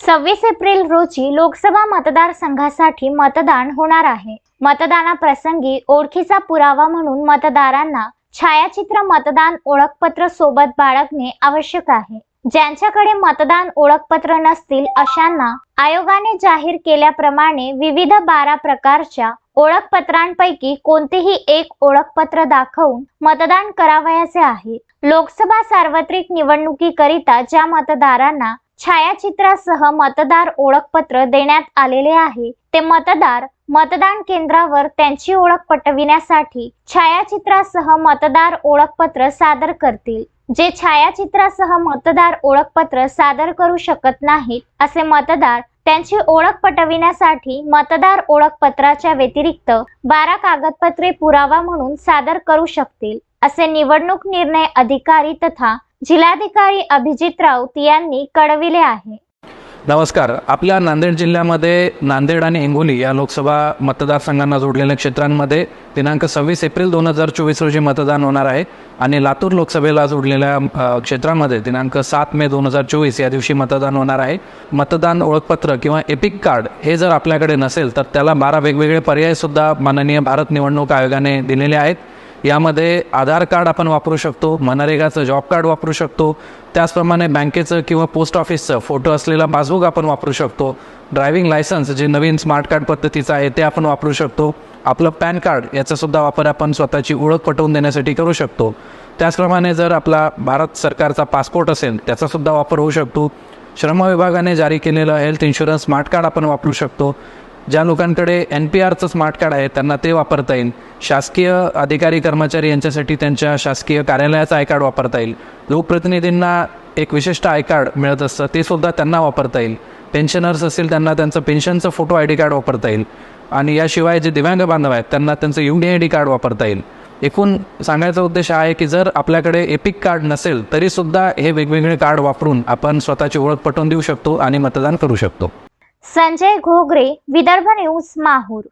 सव्वीस एप्रिल रोजी लोकसभा मतदारसंघासाठी मतदान होणार आहे. मतदानाप्रसंगी ओळखीचा पुरावा म्हणून मतदारांना छायाचित्र मतदान ओळखपत्र सोबत बाळगणे आवश्यक आहे. ज्यांच्याकडे मतदान ओळखपत्र नसतील अशांना आयोगाने जाहीर केल्याप्रमाणे विविध बारा प्रकारच्या ओळखपत्रांपैकी कोणतेही एक ओळखपत्र दाखवून मतदान करावयाचे आहे. लोकसभा सार्वत्रिक निवडणुकीकरिता ज्या मतदारांना छायाचित्रासह मतदार ओळखपत्र देण्यात आलेले आहे. ते मतदार मतदान केंद्रावर त्यांची ओळख पटविण्यासाठी छायाचित्रासह मतदार ओळखपत्र सादर करतील. जे छायाचित्रासह मतदार ओळखपत्र सादर करू शकत नाहीत असे मतदार त्यांची ओळख पटविण्यासाठी मतदार ओळखपत्राच्या व्यतिरिक्त बारा कागदपत्रे पुरावा म्हणून सादर करू शकतील असे निवडणूक निर्णय अधिकारी तथा जिल्हाधिकारी अभिजित राऊत यांनी कळविले आहे. नमस्कार. आपल्या नांदेड जिल्ह्यामध्ये नांदेड आणि हिंगोली या लोकसभा मतदारसंघांना जोडलेल्या क्षेत्रांमध्ये दिनांक सव्वीस एप्रिल दोन हजार चोवीस रोजी मतदान होणार आहे आणि लातूर लोकसभेला जोडलेल्या क्षेत्रामध्ये दिनांक सात मे दोन हजार चोवीस या दिवशी मतदान होणार आहे. मतदान ओळखपत्र किंवा एपिक कार्ड हे जर आपल्याकडे नसेल तर त्याला बारा वेगवेगळे पर्यायसुद्धा माननीय भारत निवडणूक आयोगाने दिलेले आहेत. यामध्ये आधार कार्ड आपण वापरू शकतो मनरेगाचं जॉब कार्ड वापरू शकतो त्याचप्रमाणे बँकेचं किंवा पोस्ट ऑफिसचं फोटो असलेला पासबुक आपण वापरू शकतो ड्रायव्हिंग लायसन्स जे नवीन स्मार्ट कार्ड पद्धतीचं आहे ते आपण वापरू शकतो आपलं पॅन कार्ड याचासुद्धा वापर आपण स्वतःची ओळख पटवून देण्यासाठी करू शकतो. त्याचप्रमाणे जर आपला भारत सरकारचा पासपोर्ट असेल त्याचासुद्धा वापर होऊ शकतो. श्रम विभागाने जारी केलेलं हेल्थ इन्शुरन्स स्मार्ट कार्ड आपण वापरू शकतो. ज्या लोकांकडे एन पी आरचं स्मार्ट कार्ड आहे त्यांना ते वापरता येईल. शासकीय अधिकारी कर्मचारी यांच्यासाठी त्यांच्या शासकीय कार्यालयाचं आय कार्ड वापरता येईल. लोकप्रतिनिधींना एक विशिष्ट आय कार्ड मिळत असतं ते सुद्धा त्यांना वापरता येईल. पेन्शनर्स असतील त्यांना त्यांचं पेन्शनचं फोटो आय डी कार्ड वापरता येईल. आणि याशिवाय जे दिव्यांग बांधव आहेत त्यांना त्यांचं U D I D card वापरता येईल. एकूण सांगायचा उद्देश आहे की जर आपल्याकडे एपिक कार्ड नसेल तरीसुद्धा हे वेगवेगळे कार्ड वापरून आपण स्वतःची ओळख पटवून देऊ शकतो आणि मतदान करू शकतो. સંજય ઘોગરે વિદર્ભ ન્યૂઝ માહુર.